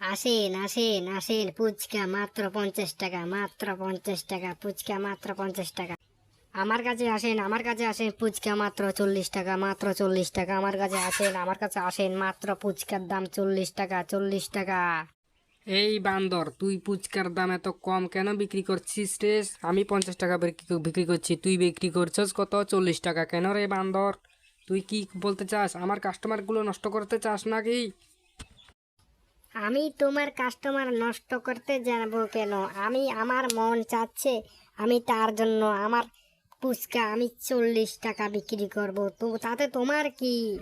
আসেন আসেন আসেন ফুচকা মাত্র পঞ্চাশ টাকা, মাত্র পঞ্চাশ টাকা ফুচকা মাত্র পঞ্চাশ টাকা। আমার কাছে আসেন, আমার কাছে আসেন ফুচকা মাত্র চল্লিশ টাকা, মাত্র চল্লিশ টাকা। আমার কাছে আসেন, আমার কাছে আসেন, মাত্র ফুচকার দাম চল্লিশ টাকা চল্লিশ টাকা। এই বান্দর, তুই পুচকার দাম এত কম কেন বিক্রি করছিস রে? আমি পঞ্চাশ টাকা বিক্রি করছি, তুই বিক্রি করছিস কত? চল্লিশ টাকা কেন রে বান্দর? তুই কি বলতে চাস? আমার কাস্টমারগুলো নষ্ট করতে চাস নাকি? আমি তোমার কাস্টমার নষ্ট করতে জানব কেন? আমি আমার মন চাচ্ছে আমি তার জন্য আমার ফুচকা আমি চল্লিশ টাকা বিক্রি করব। তো তাতে তোমার কি?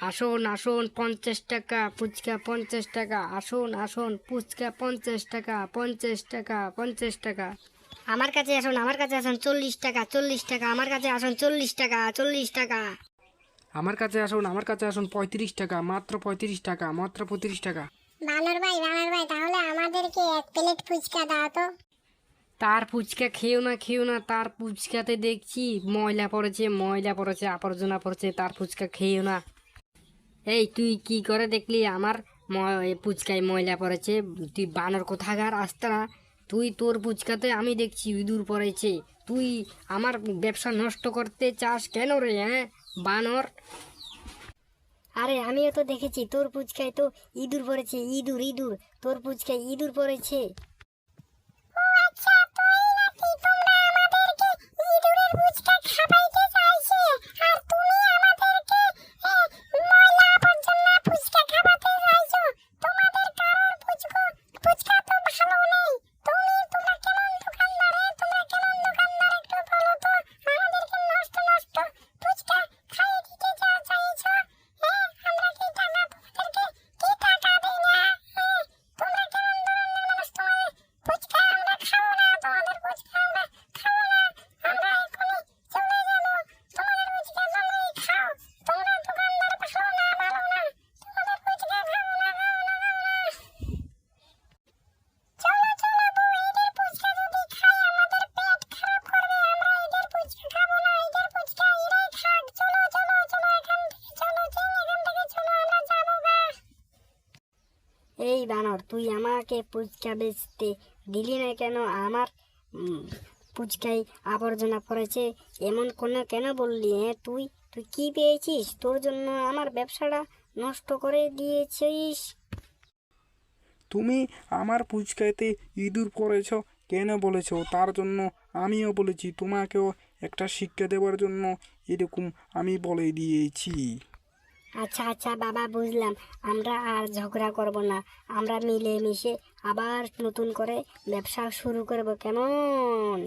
আসুন আসুন, পঞ্চাশ টাকা, ফুচকা পঞ্চাশ টাকা, আসুন আসুন, ফুচকা পঞ্চাশ টাকা পঞ্চাশ টাকা পঞ্চাশ টাকা। আমার কাছে আসুন, আমার কাছে আসুন, চল্লিশ টাকা চল্লিশ টাকা, আমার কাছে আসুন, চল্লিশ টাকা চল্লিশ টাকা। আমার কাছে আসুন আমার কাছে আসুন পঁয়ত্রিশ টাকা মাত্র পঁয়ত্রিশ টাকা মাত্র পঁয়ত্রিশ টাকা। বানর ভাই বানর ভাই তাহলে আমাদেরকে এক প্লেট ফুচকা দাও তো। তার ফুচকা খেয়েও না খেয়েও না তার ফুচকাতে দেখছি ময়লা পড়েছে ময়লা পড়েছে আবর্জনা পড়েছে তার ফুচকা খেয়েও না। এই তুই কি করে দেখলি? আমার ফুচকায় ময়লা পড়েছে তুই বানর কোথাকার? আসতে না। তুই তোর ফুচকাতে আমি দেখছি ইঁদুর পড়েছে। তুই আমার ব্যবসা নষ্ট করতে চাস কেন রে হ্যাঁ? বানর। আরে, আমিও তো দেখেছি, তোর পুচকায় তো ইঁদুর পড়েছে, ইঁদুর ইঁদুর, তোর পুচকায় ইঁদুর পড়েছে। বানর তুই আমাকে ফুচকা বেচতে দিলি না কেন? আমার ফুচকায় আবর্জনা পড়েছে। এমন কোনো, কেন বললি হ্যাঁ? তুই তুই কি পেয়েছিস? তোর জন্য আমার ব্যবসাটা নষ্ট করে দিয়েছিস। তুমি আমার পুচকাইতে ইঁদুর পড়েছ কেন বলেছ? তার জন্য আমিও বলেছি, তোমাকেও একটা শিক্ষা দেওয়ার জন্য এরকম আমি বলে দিয়েছি। আচ্ছা আচ্ছা বাবা, বুঝলাম। আমরা আর ঝগড়া করব না। আমরা মিলেমিশে আবার নতুন করে ব্যবসা শুরু করব, কেমন?